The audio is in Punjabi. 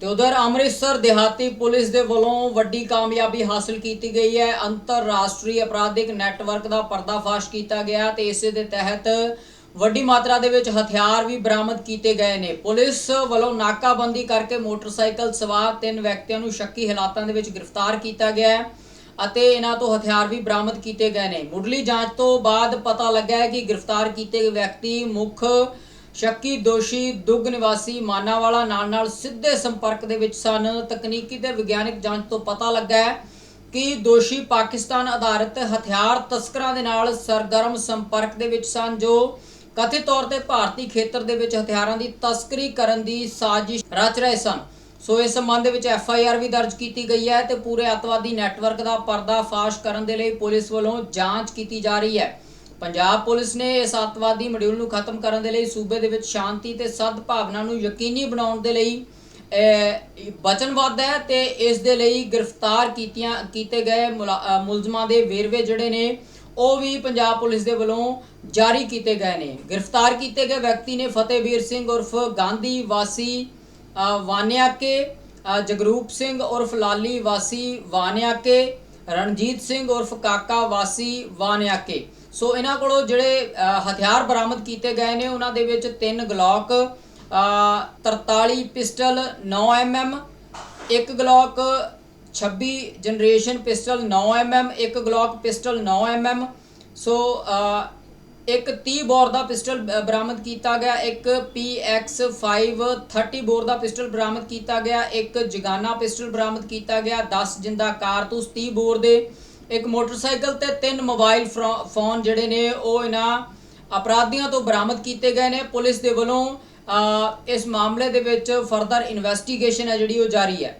ਤੇ ਉਧਰ ਅੰਮ੍ਰਿਤਸਰ ਦਿਹਾਤੀ ਪੁਲਿਸ ਦੇ ਵੱਲੋਂ ਵੱਡੀ ਕਾਮਯਾਬੀ ਹਾਸਲ ਕੀਤੀ ਗਈ ਹੈ। ਅੰਤਰਰਾਸ਼ਟਰੀ ਅਪਰਾਧਿਕ ਨੈਟਵਰਕ ਦਾ ਪਰਦਾਫਾਸ਼ ਕੀਤਾ ਗਿਆ ਤੇ ਇਸੇ ਦੇ ਤਹਿਤ ਵੱਡੀ ਮਾਤਰਾ ਦੇ ਵਿੱਚ ਹਥਿਆਰ ਵੀ ਬਰਾਮਦ ਕੀਤੇ ਗਏ ਨੇ। ਪੁਲਿਸ ਵੱਲੋਂ ਨਾਕਾਬੰਦੀ ਕਰਕੇ ਮੋਟਰਸਾਈਕਲ ਸਵਾਰ ਤਿੰਨ ਵਿਅਕਤੀਆਂ ਨੂੰ ਸ਼ੱਕੀ ਹਾਲਾਤਾਂ ਦੇ ਵਿੱਚ ਗ੍ਰਿਫਤਾਰ ਕੀਤਾ ਗਿਆ ਹੈ ਅਤੇ ਇਹਨਾਂ ਤੋਂ ਹਥਿਆਰ ਵੀ ਬਰਾਮਦ ਕੀਤੇ ਗਏ ਨੇ। ਮੁੱਢਲੀ ਜਾਂਚ ਤੋਂ ਬਾਅਦ ਪਤਾ ਲੱਗਾ ਹੈ ਕਿ ਗ੍ਰਿਫਤਾਰ ਕੀਤੇ ਵਿਅਕਤੀ ਮੁੱਖ ਸ਼ੱਕੀ ਦੋਸ਼ੀ ਦੁੱਗ ਨਿਵਾਸੀ ਮਾਨਾਵਾਲਾ ਨਾਲ ਨਾਲ ਸਿੱਧੇ ਸੰਪਰਕ ਦੇ ਵਿੱਚ ਸਨ। ਤਕਨੀਕੀ ਤੇ ਵਿਗਿਆਨਕ ਜਾਂਚ ਤੋਂ ਪਤਾ ਲੱਗਾ ਹੈ ਕਿ ਦੋਸ਼ੀ ਪਾਕਿਸਤਾਨ ਆਧਾਰਿਤ ਹਥਿਆਰ ਤਸਕਰਾਂ ਦੇ ਨਾਲ ਸਰਗਰਮ ਸੰਪਰਕ ਦੇ ਵਿੱਚ ਸਨ, ਜੋ ਕਥਿਤ ਤੌਰ ਤੇ ਭਾਰਤੀ ਖੇਤਰ ਦੇ ਵਿੱਚ ਹਥਿਆਰਾਂ ਦੀ ਤਸਕਰੀ ਕਰਨ ਦੀ ਸਾਜ਼ਿਸ਼ ਰਚ ਰਹੇ ਸਨ। ਸੋ ਇਸ ਸੰਬੰਧ ਦੇ ਵਿੱਚ ਐਫ ਆਈ ਆਰ ਵੀ ਦਰਜ ਕੀਤੀ ਗਈ ਹੈ ਤੇ ਪੂਰੇ ਅੱਤਵਾਦੀ ਨੈਟਵਰਕ ਦਾ ਪਰਦਾਫਾਸ਼ ਕਰਨ ਦੇ ਲਈ ਪੁਲਿਸ ਵੱਲੋਂ ਜਾਂਚ ਕੀਤੀ ਜਾ ਰਹੀ ਹੈ। ਪੰਜਾਬ ਪੁਲਿਸ ਨੇ ਇਸ ਅੱਤਵਾਦੀ ਮੋਡਿਊਲ ਨੂੰ ਖਤਮ ਕਰਨ ਦੇ ਲਈ ਸੂਬੇ ਦੇ ਵਿੱਚ ਸ਼ਾਂਤੀ ਤੇ ਸਦਭਾਵਨਾ ਨੂੰ ਯਕੀਨੀ ਬਣਾਉਣ ਦੇ ਲਈ ਵਚਨਬੱਧ ਹੈ ਤੇ ਇਸ ਦੇ ਲਈ ਗ੍ਰਿਫਤਾਰ ਕੀਤੀਆਂ, ਕੀਤੇ ਗਏ ਮੁਲਾ- ਮੁਲਜ਼ਮਾਂ ਦੇ ਵੇਰਵੇ ਜਿਹੜੇ ਨੇ, ਉਹ ਵੀ ਪੰਜਾਬ ਪੁਲਿਸ ਦੇ ਵੱਲੋਂ ਜਾਰੀ ਕੀਤੇ ਗਏ ਨੇ। ਗ੍ਰਿਫਤਾਰ ਕੀਤੇ ਗਏ ਵਿਅਕਤੀ ਨੇ ਫਤਿਹਵੀਰ ਸਿੰਘ ਉਰਫ ਗਾਂਧੀ ਵਾਸੀ ਵਾਨਿਆਕੇ ਜਗਰੂਪ ਸਿੰਘ ਉਰਫ ਲਾਲੀ ਵਾਸੀ ਵਾਨਿਆਕੇ ਰਣਜੀਤ ਸਿੰਘ ਉਰਫ ਕਾਕਾ ਵਾਸੀ ਵਾਨਿਆਕੇ। ਸੋ ਇਹਨਾਂ ਕੋਲੋਂ ਜਿਹੜੇ ਹਥਿਆਰ ਬਰਾਮਦ ਕੀਤੇ ਗਏ ਨੇ ਉਹਨਾਂ ਦੇ ਵਿੱਚ ਤਿੰਨ ਗਲੌਕ ਅ, 43 ਪਿਸਟਲ 9 mm ਇੱਕ ਗਲੌਕ 26 ਜਨਰੇਸ਼ਨ ਪਿਸਟਲ 9 mm ਇੱਕ ਗਲੌਕ ਪਿਸਟਲ 9 mm ਸੋ ਇੱਕ 30 ਬੋਰ ਦਾ ਪਿਸਟਲ ਬ- ਬਰਾਮਦ ਕੀਤਾ ਗਿਆ। ਇੱਕ PX5 30 ਬੋਰ ਦਾ ਪਿਸਟਲ ਬਰਾਮਦ ਕੀਤਾ ਗਿਆ। ਇੱਕ ਜਗਾਨਾ ਪਿਸਟਲ ਬਰਾਮਦ ਕੀਤਾ ਗਿਆ। 10 ਜਿੰਦਾ ਕਾਰਤੂਸ 30 ਬੋਰ ਦੇ। ਇੱਕ ਮੋਟਰਸਾਈਕਲ ਤੇ ਤਿੰਨ ਮੋਬਾਈਲ ਫਰੋ- ਫੋਨ ਜਿਹੜੇ ਨੇ, ਉਹ ਇਹਨਾਂ ਅਪਰਾਧੀਆਂ ਤੋਂ ਬਰਾਮਦ ਕੀਤੇ ਗਏ ਨੇ। ਪੁਲਿਸ ਦੇ ਵੱਲੋਂ ਇਸ ਮਾਮਲੇ ਦੇ ਵਿੱਚ ਫਰਦਰ ਇਨਵੈਸਟੀਗੇਸ਼ਨ ਹੈ ਜਿਹੜੀ ਉਹ ਜਾਰੀ ਹੈ।